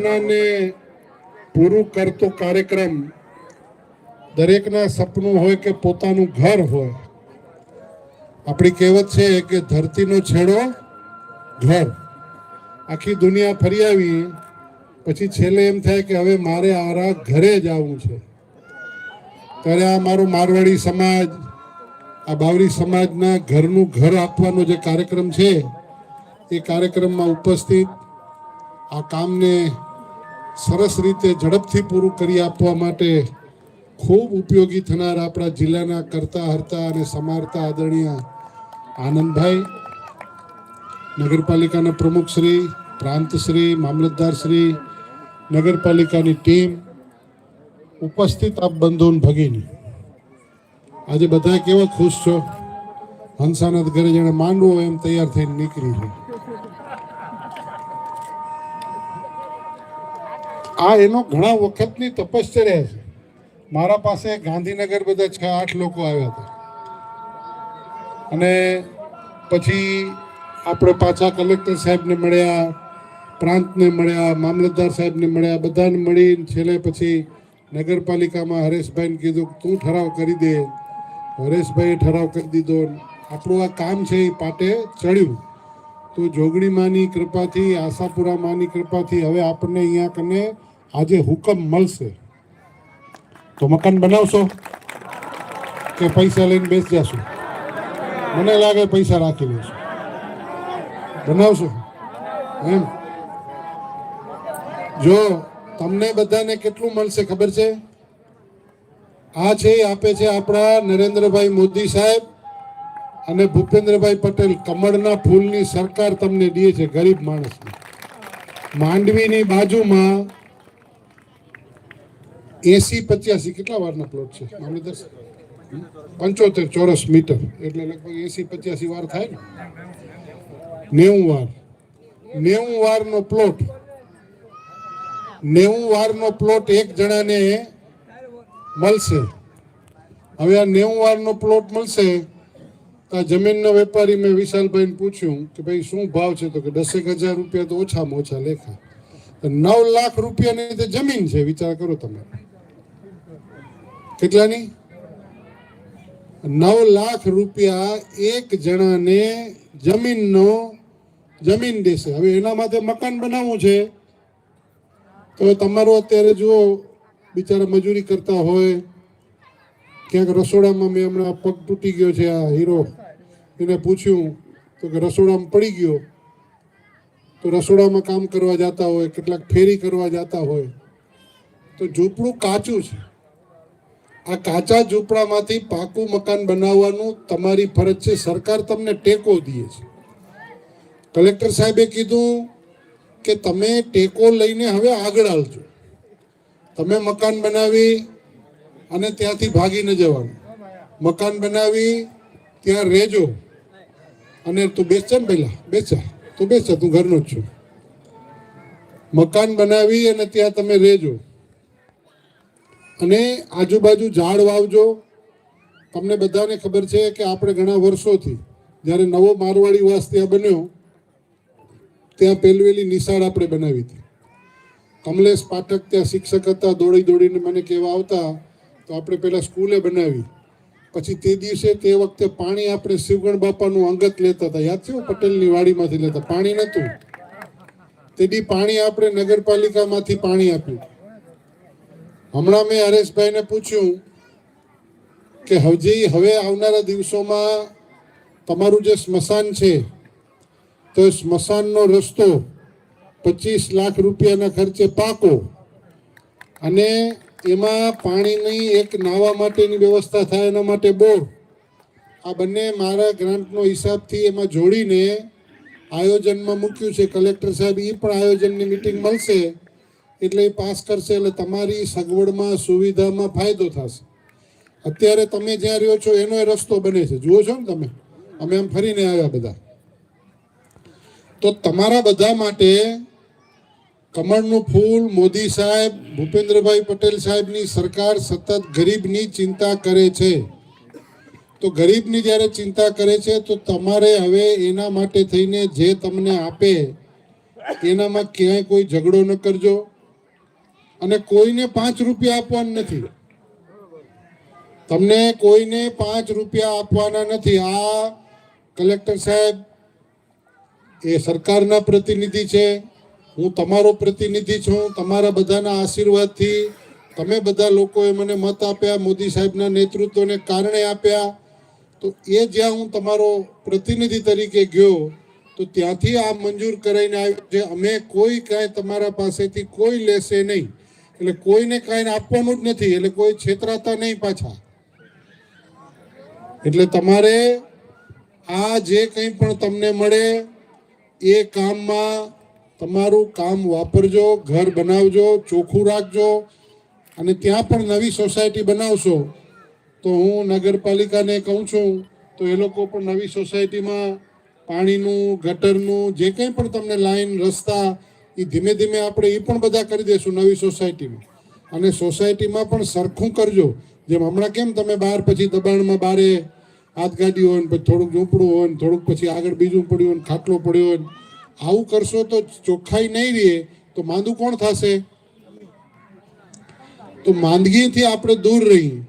સપનાને પૂરું કરતો કાર્યક્રમ દરેકના સપનું હોય કે પોતાનું ઘર હોય. આપણી કહેવત છે કે ધરતીનો છેડો ઘર. આખી દુનિયા ફરી આવી, પછી છેલ્લે એમ થાય કે હવે મારે આરા ઘરે જ આવવું છે. ત્યારે આ મારો મારવાડી સમાજ, આ બાવરી સમાજના ઘરનું ઘર આપવાનો જે કાર્યક્રમ છે, એ કાર્યક્રમમાં ઉપસ્થિત આ કામને સરસ રીતે ઝડપથી પૂરું કરી આપવા માટે ખૂબ ઉપયોગી થનાર આપણા જિલ્લાના કરતા હરતા અને સમારતા આદરણીય આનંદભાઈ, નગરપાલિકાના પ્રમુખશ્રી પ્રાંતશ્રી મામલતદારશ્રી મામલતદાર શ્રી, નગરપાલિકાની ટીમ, ઉપસ્થિત આપ બંધુન ભગીની. આજે બધા કેવા ખુશ છો? હંસાનાથ ઘરે જેણે માંડવો એમ તૈયાર થઈને નીકળી છે આ એનો ઘણા વખતની તપશ્ચર્યા છે. મારા પાસે ગાંધીનગર બધા છ આઠ લોકો આવ્યા હતા. અને પછી આપણે પાછા કલેક્ટર સાહેબને મળ્યા, પ્રાંતને મળ્યા, મામલતદાર સાહેબને મળ્યા, બધાને મળીને છેલ્લે પછી નગરપાલિકામાં હરેશભાઈને કીધું કે તું ઠરાવ કરી દે. હરેશભાઈએ ઠરાવ કરી દીધો આપણું આ કામ છે એ પાટે ચડ્યું. તો જોગડી માની કૃપાથી આશાપુરા માની કૃપાથી હવે આપણને અહીંયા કને આજે હુકમ મળશે. તો મકાન બનાવશો કે પૈસા લઈને બેસી જશો મને લાગે પૈસા રાખી લેશો. બનાવશો? એમ? જો તમને બધાને કેટલું મળશે ખબર છે? આ છે આપે છે આપણા નરેન્દ્રભાઈ મોદી સાહેબ અને ભૂપેન્દ્રભાઈ પટેલ. કમળના ફૂલની સરકાર તમને દે છે ગરીબ માણસને. માંડવીની બાજુમાં એસી પચ્યાસી કેટલા વારના પ્લોટ છે? મામલતદાર? પંચોતેર ચોરસ મીટર એટલે લગભગ એસી પચ્યાસી વાર થાય ને? નેવું વાર. નેવું વારનો પ્લોટ નેવું વારનો પ્લોટ એક જણાને મળશે. હવે આ નેવું વારનો પ્લોટ મળશે તો આ જમીનનો વેપારી મેં વિશાલભાઈને પૂછ્યું કે ભાઈ શું ભાવ છે? તો કે દસેક હજાર રૂપિયા તો ઓછામાં ઓછા લેખા. નવ લાખ રૂપિયાની તે જમીન છે. વિચાર કરો તમે. કેટલાની? નવ લાખ રૂપિયા એક જણાને જમીનનો, જમીન દેશે. હવે એના માટે મકાન બનાવવું છે. તો તમારું અત્યારે જુઓ, બિચારા મજૂરી કરતા હોય. ક્યાંક રસોડામાં મેં હમણાં પગ તૂટી ગયો છે આ હીરો. એને પૂછ્યું, તો કે રસોડામાં પડી ગયો. તો રસોડામાં કામ કરવા જતા હોય, કેટલાક ફેરી કરવા જતા હોય. તો ઝૂંપડું કાચું છે. આ કાચા ઝૂંપડામાંથી પાકું મકાન બનાવવાનું તમારી ફરજ છે. સરકાર તમને ટેકો દે છે. કલેક્ટર સાહેબે કીધું કે તમે ટેકો લઈને હવે આગળ આવજો તમે મકાન બનાવી અને ત્યાંથી ભાગી ન જવાનું. મકાન બનાવી, ત્યાં રહેજો. અને તું બેસે ને પહેલાં. બેસા તું બેસજા. તું ઘરનો જ છું. મકાન બનાવી અને ત્યાં તમે રહેજો. અને આજુબાજુ ઝાડ વાવજો. તમને બધાને ખબર છે કે આપણે ઘણા વર્ષોથી જ્યારે નવો મારવાડી વાસ ત્યાં બન્યો, ત્યાં પહેલવેલી નિશાળ આપણે બનાવી હતી. કમલેશ પાઠક ત્યાં શિક્ષક હતા, દોડી દોડીને મને કહેવા આવતા, તો આપણે પહેલાં સ્કૂલે બનાવી. પછી તે દિવસે તે વખતે પાણી આપણે શિવગણ બાપાનું અંગત લેતા હતા. યાદ છે પટેલની વાડીમાંથી લેતા? પાણી નહોતું. તે દી પાણી આપણે નગરપાલિકામાંથી પાણી આપ્યું. હમણાં મેં હરેશભાઈને પૂછ્યું કે હજી હવે આવનારા દિવસોમાં તમારું જે સ્મશાન છે, તો એ સ્મશાનનો રસ્તો પચીસ લાખ રૂપિયાના ખર્ચે પાકો અને એમાં પાણીની એક નાવા માટેની વ્યવસ્થા થાય એના માટે બોર. આ બંને મારા ગ્રાન્ટનો હિસાબથી એમાં જોડીને આયોજનમાં મૂક્યું છે. કલેક્ટર સાહેબ એ પણ આયોજનની મિટિંગ મળશે. એટલે એ પાસ કરશે એટલે તમારી સગવડમાં, સુવિધામાં ફાયદો થશે. અત્યારે તમે જ્યાં રહ્યો છો, એનો એ રસ્તો બને છે. જુઓ છો ને તમે? અમે આમ ફરીને આવ્યા બધા. તો તમારા બધા માટે કમળનું ફૂલ, મોદી સાહેબ, ભૂપેન્દ્રભાઈ પટેલ સાહેબની સરકાર સતત ગરીબની ચિંતા કરે છે. તો ગરીબની જ્યારે ચિંતા કરે છે, તો તમારે હવે એના માટે થઈને જે તમને આપે, એનામાં ક્યાંય કોઈ ઝઘડો ન કરજો. અને કોઈને પાંચ રૂપિયા આપવાના નથી. તમને કોઈને પાંચ રૂપિયા આપવાના નથી. આ કલેક્ટર સાહેબ, એ સરકારના પ્રતિનિધિ છે. હું તમારો પ્રતિનિધિ છું. તમારા બધાના આશીર્વાદથી તમે બધા લોકોએ મને મત આપ્યા, મોદી સાહેબના નેતૃત્વને કારણે આપ્યા. તો એ જ્યાં હું તમારો પ્રતિનિધિ તરીકે ગયો, તો ત્યાંથી આ મંજૂર કરાઈને આવ્યું છે. અમે કોઈ કાંઈ તમારા પાસેથી કોઈ લેશે નહીં. એટલે કોઈને કાંઈ આપવાનું જ નથી, એટલે કોઈ છેતરાતા નહીં પાછા. એટલે તમારે આ જે કંઈ પણ તમને મળે, એ કામમાં તમારું કામ વાપરજો, ઘર બનાવજો, ચોખ્ખું રાખજો, અને ત્યાં પણ નવી સોસાયટી બનાવશો. તો હું નગરપાલિકાને કહું છું, તો એ લોકો પણ નવી સોસાયટીમાં પાણીનું, ગટરનું, જે કંઈ પણ તમને લાઈન, રસ્તા એ ધીમે ધીમે આપણે એ પણ બધા કરી દઈશું નવી સોસાયટીમાં. અને સોસાયટીમાં પણ સરખું કરજો. જેમ હમણાં કેમ તમે બહાર પછી દબાણમાં બારે હાથગાડી હોય ને પછી થોડુંક ઝૂંપડું હોય ને થોડુંક પછી આગળ બીજું પડ્યું હોય ખાટલો પડ્યો હોય આવું કરશો તો ચોખ્ખાઈ નહીં રહે. તો માંદું કોણ થશે? તો માંદગીથી આપણે દૂર રહીએ.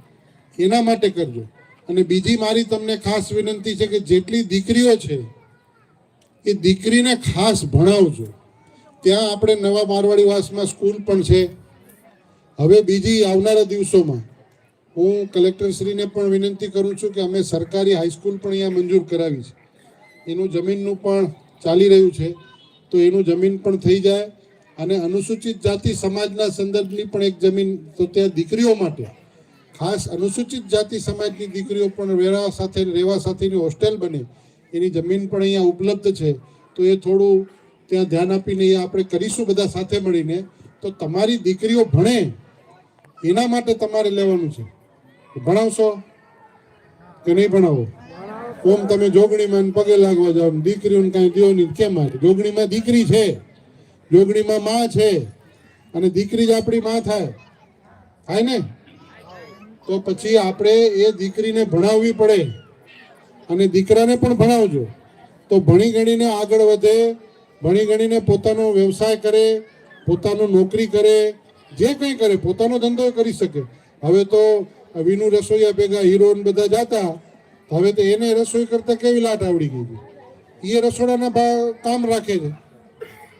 એના માટે કરજો. અને બીજી મારી તમને ખાસ વિનંતી છે કે જેટલી દીકરીઓ છે, એ દીકરીને ખાસ ભણાવજો. ત્યાં આપણે નવા મારવાડી વાસમાં સ્કૂલ પણ છે. હવે બીજી આવનારા દિવસોમાં હું કલેક્ટરશ્રીને પણ વિનંતી કરું છું કે અમે સરકારી હાઈસ્કૂલ પણ અહીંયા મંજૂર કરાવી છે. એનું જમીનનું પણ ચાલી રહ્યું છે. તો એનું જમીન પણ થઈ જાય અને અનુસૂચિત જાતિ સમાજના સંદર્ભની પણ એક જમીન તો ત્યાં દીકરીઓ માટે. ખાસ અનુસૂચિત જાતિ સમાજની દીકરીઓ પણ રહેવા સાથે, રહેવા સાથેની હોસ્ટેલ બને. એની જમીન પણ અહીંયા ઉપલબ્ધ છે. તો એ થોડું ત્યાં ધ્યાન આપીને એ આપણે કરીશું બધા સાથે મળીને, તો તમારી દીકરીઓ ભણે, એના માટે તમારે લેવાનું છે. ભણાવશો કે નહીં ભણાવો? ઓમ તમે જોગણીમાં પગે લાગવા જાઓ દીકરીઓને કાંઈ દો નહીં. કેમ જોગણીમાં દીકરી છે. જોગણીમાં માં છે. અને દીકરી જ આપણી માં થાય. થાય ને? તો પછી આપણે એ દીકરીને ભણાવવી પડે. અને દીકરાને પણ ભણાવજો. તો ભણી ગણીને આગળ વધે ભણી ગણીને પોતાનો વ્યવસાય કરે, પોતાનો નોકરી કરે, જે કંઈ કરે, પોતાનો ધંધો કરી શકે. હવે તો વિનુ રસોઈયા ભેગા હીરોન બધા જાતા હવે તો એને રસોઈ કરતા કેવી લાટ આવડી ગઈ એ રસોડાના ભાવ કામ રાખે છે.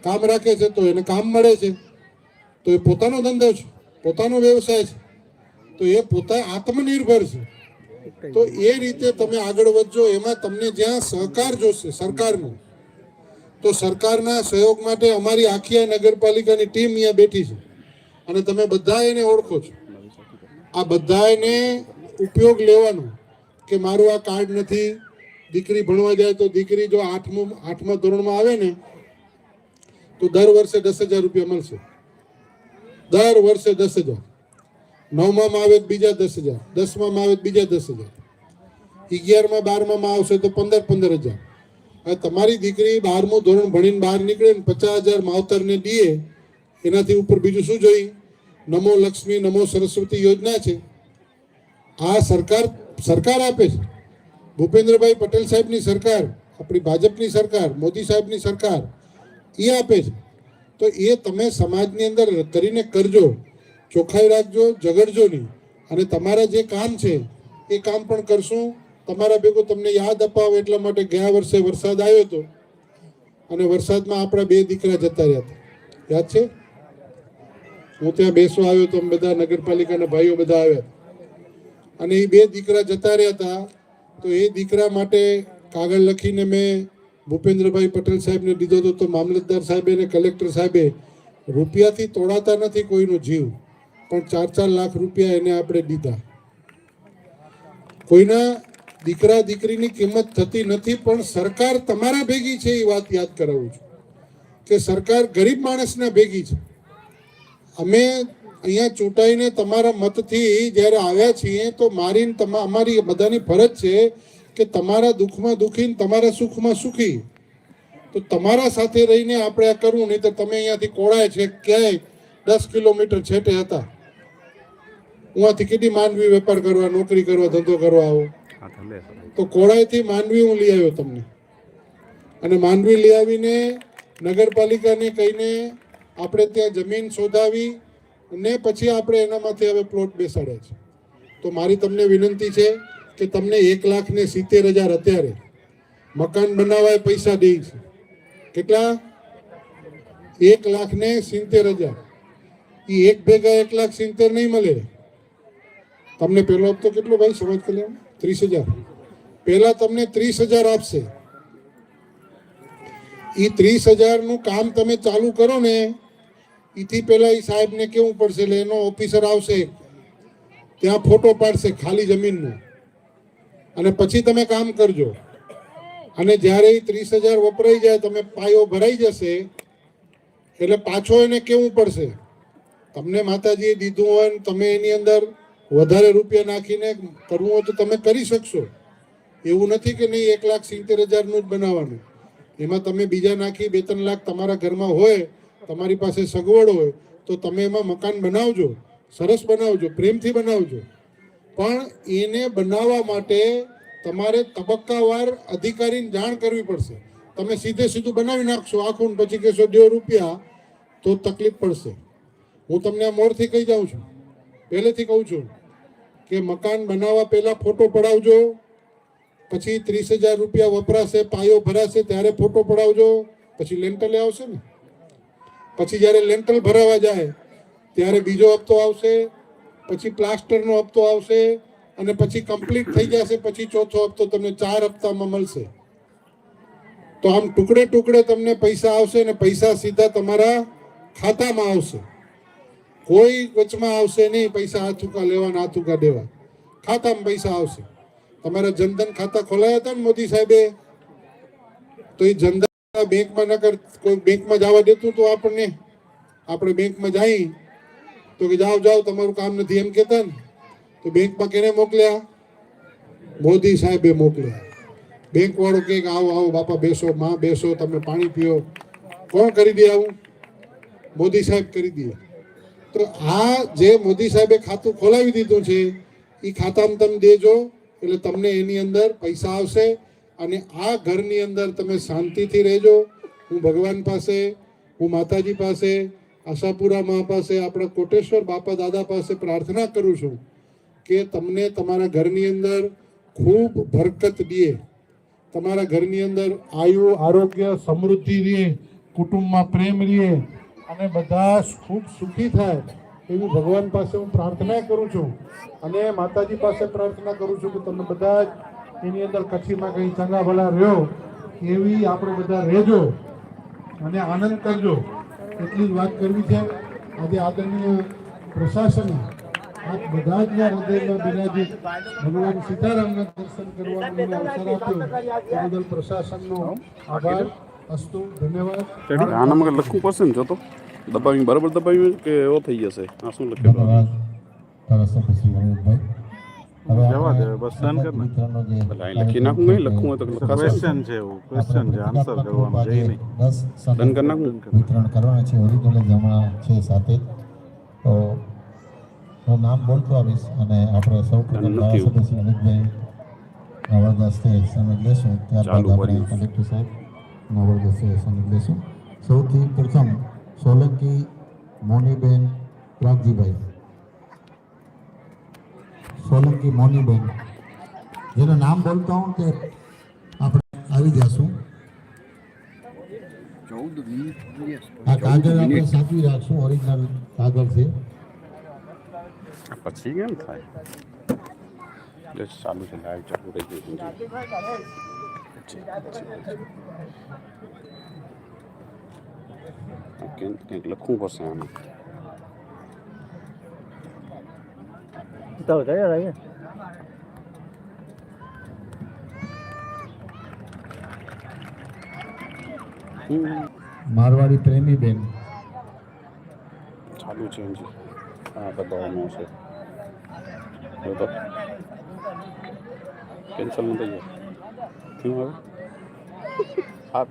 કામ રાખે છે તો એને કામ મળે છે. તો એ પોતાનો ધંધો છે, પોતાનો વ્યવસાય છે. તો એ પોતા, આત્મનિર્ભર છે. તો એ રીતે તમે આગળ વધજો, એમાં તમને જ્યાં સહકાર જોશે, સરકારનો તો સરકારના સહયોગ માટે અમારી આખી આ નગરપાલિકાની ટીમ અહીંયા બેઠી છે. અને તમે બધા એને ઓળખો છો. આ બધા એને ઉપયોગ લેવાનો કે મારું આ કાર્ડ નથી, દીકરી ભણવા જાય તો દીકરી જો આઠમું, આઠમા ધોરણમાં આવે ને, તો દર વર્ષે દસ હજાર રૂપિયા મળશે. દર વર્ષે દસ હજાર. નવમાં આવે બીજા દસ હજાર. દસમાં આવે બીજા દસ હજાર. અગિયારમાં બારમાં આવશે તો પંદર પંદર હજાર. તમારી દીકરી બારમું ધોરણ ભણીને બહાર નીકળે ને પચાસ હજાર માવતરને દઈએ, એનાથી ઉપર બીજું શું જોઈ નમો લક્ષ્મી, નમો સરસ્વતી યોજના છે. આ સરકાર સરકાર આપે છે. ભૂપેન્દ્રભાઈ પટેલ સાહેબની સરકાર, આપણી ભાજપની સરકાર, મોદી સાહેબની સરકાર એ આપે છે. તો એ તમે સમાજની અંદર કરીને કરજો, ચોખ્ખાઈ રાખજો, ઝઘડજો નહીં. અને તમારા જે કામ છે, એ કામ પણ કરશું. તમારા ભેગું તમને યાદ અપાવો એટલા માટે ગયા વર્ષે વરસાદ આવ્યો હતો અને વરસાદમાં આપણા બે દીકરા જતા રહ્યા હતા. યાદ છે? હું ત્યાં બેસવા આવ્યો તો બધા નગરપાલિકાના ભાઈઓ બધા આવ્યા અને એ બે દીકરા જતા રહ્યા હતા, તો એ દીકરા માટે કાગળ લખીને મેં ભૂપેન્દ્રભાઈ પટેલ સાહેબને દીધો હતો. તો મામલતદાર સાહેબે અને કલેક્ટર સાહેબે રૂપિયાથી તોડાતા નથી કોઈનો જીવ, પણ ચાર ચાર લાખ રૂપિયા એને આપણે દીધા. કોઈના દીકરા દીકરીની કિંમત થતી નથી, પણ સરકાર તમારા ભેગી છે એ વાત યાદ કરાવું છું કે સરકાર ગરીબ માણસના ભેગી છે. અમે અહીંયા ચૂંટાઈને તમારા મતથી જ્યારે આવ્યા છીએ, તો મારીને તમા, અમારી બધાની ફરજ છે કે તમારા દુઃખમાં દુઃખીને તમારા સુખમાં સુખી. તો તમારા સાથે રહીને આપણે આ કરવું નહીં તો તમે અહીંયાથી કોળાય છે, ક્યાંય દસ કિલોમીટર છેટે હતા. હું આથી કેટલી માનવી વેપાર કરવા, નોકરી કરવા, ધંધો કરવા આવો. તો કોળાઈથી માંડવી હું લઈ આવ્યો તમને. અને માંડવી લઈ આવીને નગરપાલિકાને કહીને આપણે ત્યાં જમીન શોધાવી ને પછી આપણે એનામાંથી હવે પ્લોટ બેસાડ્યા છે. તો મારી તમને વિનંતી છે કે તમને એક લાખ ને સિત્તેર હજાર અત્યારે મકાન બનાવવા પૈસા દે છે. કેટલા? એક લાખ ને સિત્તેર હજાર. એ એક ભેગા એક લાખ સિત્તેર નહીં મળે. તમને પહેલો હપ્તો કેટલો ભાઈ, સમાજ કલ્યાણ? ત્રીસ હજાર. પહેલાં તમને ત્રીસ હજાર આપશે. એ ત્રીસ હજારનું કામ તમે ચાલુ કરો ને એથી પહેલાં એ સાહેબને કેવું પડશે એટલે એનો ઓફિસર આવશે, ત્યાં ફોટો પાડશે ખાલી જમીનનો. અને પછી તમે કામ કરજો. અને જ્યારે એ ત્રીસ હજાર વપરાઈ જાય, તમે પાયો ભરાઈ જશે, એટલે પાછો એને કેવું પડશે? તમને માતાજીએ દીધું હોય તમે એની અંદર વધારે રૂપિયા નાખીને કરવું હોય તો તમે કરી શકશો. એવું નથી કે નહીં એક લાખ સિત્તેર હજારનું જ બનાવવાનું. એમાં તમે બીજા નાખી બે ત્રણ લાખ તમારા ઘરમાં હોય, તમારી પાસે સગવડ હોય, તો તમે એમાં મકાન બનાવજો. સરસ બનાવજો, પ્રેમથી બનાવજો. પણ એને બનાવવા માટે તમારે તબક્કાવાર અધિકારીને જાણ કરવી પડશે. તમે સીધે સીધું બનાવી નાખશો આખું પછી કહેશો દેવ રૂપિયા, તો તકલીફ પડશે. હું તમને આ મોરથી કહી જાઉં છું. પહેલેથી કહું છું. કે મકાન બનાવવા પહેલા ફોટો પડાવજો, પછી ત્રીસ હજાર રૂપિયા વપરાશે, પાયો ભરાશે, ત્યારે ફોટો પડાવજો, પછી લેન્ટલે આવશે ને. પછી જ્યારે લેન્ટલ ભરાવા જાય, ત્યારે બીજો હપ્તો આવશે, પછી પ્લાસ્ટરનો હપ્તો આવશે, અને પછી કમ્પ્લીટ થઈ જશે, પછી ચોથો હપ્તો તમને ચાર હપ્તામાં મળશે. તો આમ ટુકડે ટુકડે તમને પૈસા આવશે અને પૈસા સીધા તમારા ખાતામાં આવશે. કોઈ વચમાં આવશે નહીં, પૈસા હાથ ઉકા લેવાના, હાથ ઉકા દેવા. ખાતામાં પૈસા આવશે. તમારા જનધન ખાતા ખોલાયા હતા ને મોદી સાહેબે? તો એ જનધન બેંકમાં નકર કોઈ બેંકમાં જવા દેતું તો આપણને? આપણે બેંકમાં જઈ તો કે જાઓ જાઓ, તમારું કામ નથી, એમ કહેતા ને. તો બેંકમાં કેને મોકલ્યા? મોદી સાહેબે મોકલ્યા. બેંક વાળો કે, આવો આવો, બાપા, બેસો, માં, બેસો, તમે પાણી પીઓ. કોણ કરી દે આવું? મોદી સાહેબ કરી દે. તો આ જે મોદી સાહેબે ખાતું ખોલાવી દીધું છે એ ખાતામાં તમે દેજો, એટલે તમને એની અંદર પૈસા આવશે અને આ ઘરની અંદર તમે શાંતિથી રહેજો. હું ભગવાન પાસે, હું માતાજી પાસે, આશાપુરા મા પાસે, આપણા કોટેશ્વર બાપા દાદા પાસે પ્રાર્થના કરું છું કે તમને તમારા ઘરની અંદર ખૂબ બરકત દે. તમારા ઘરની અંદર આયુ, આરોગ્ય, સમૃદ્ધિ રહે કુટુંબમાં પ્રેમ રહે અને બધા ખૂબ સુખી થાય. એવી ભગવાન પાસે હું પ્રાર્થના કરું છું અને માતાજી પાસે પ્રાર્થના કરું છું કે તમે બધા જ એની અંદર કચ્છીમાં કંઈ ચંગા ભલા રહ્યો, એવી આપણે બધા રહેજો અને આનંદ કરજો. એટલી જ વાત કરવી છે. આજે આદરણીય પ્રશાસન આપ બધા જ હૃદયમાં બિરાજી ભગવાન સીતારામના દર્શન કરવાનો અવસર આપ્યો. તે બદલ પ્રશાસનનો આભાર, અસ્તુ, ધન્યવાદ. આનામાં કંઈ લખવું પડશે ને જતો દબાવી બરાબર દબાવ્યું કે એવો થઈ જશે? આ શું લખ્યું? હવે જવા દે, બસ done કર ને. લખી નાખું નહીં લખવું હોય તો લખાશે. ક્વેશ્ચન છે એવું ક્વેશ્ચન છે આન્સર કરવાનું છે નહીં. ડન કરી નાખું? વિતરણ કરવાના છે ઓરિજિનલ જમણા છે સાથે. તો હું નામ બોલતો આવીશ અને આપણે સૌ પ્રથમ સદસ્ય અમિતભાઈ નવરદ હસ્તે સનદ લેશું. ત્યારબાદ આપણે કલેક્ટર સાહેબ નવરદ સમજ લેશું. સૌથી પ્રથમ સોલંકી મોનીબેન પ્રાગજીભાઈ સોલંકી મોનીબેન જેનું નામ બોલતા હું તે આપણે આવી જશું આ કાગળ આપણે સાચવી રાખશું ઓરિજિનલ કાગળ છે પછી કેમ થાય બસ ચાલુ છે લાઈવ ચાલુ રહી ગયું કંઈક કંઈક લખવું પડશે આમાં. આવી. મારવાડી પ્રેમી બેન. ચાલુ છે હજી હા બતાવવાનું છે જો કેન્સલ નથી થઈ ગયું. થયું હવે? હા ભાઈ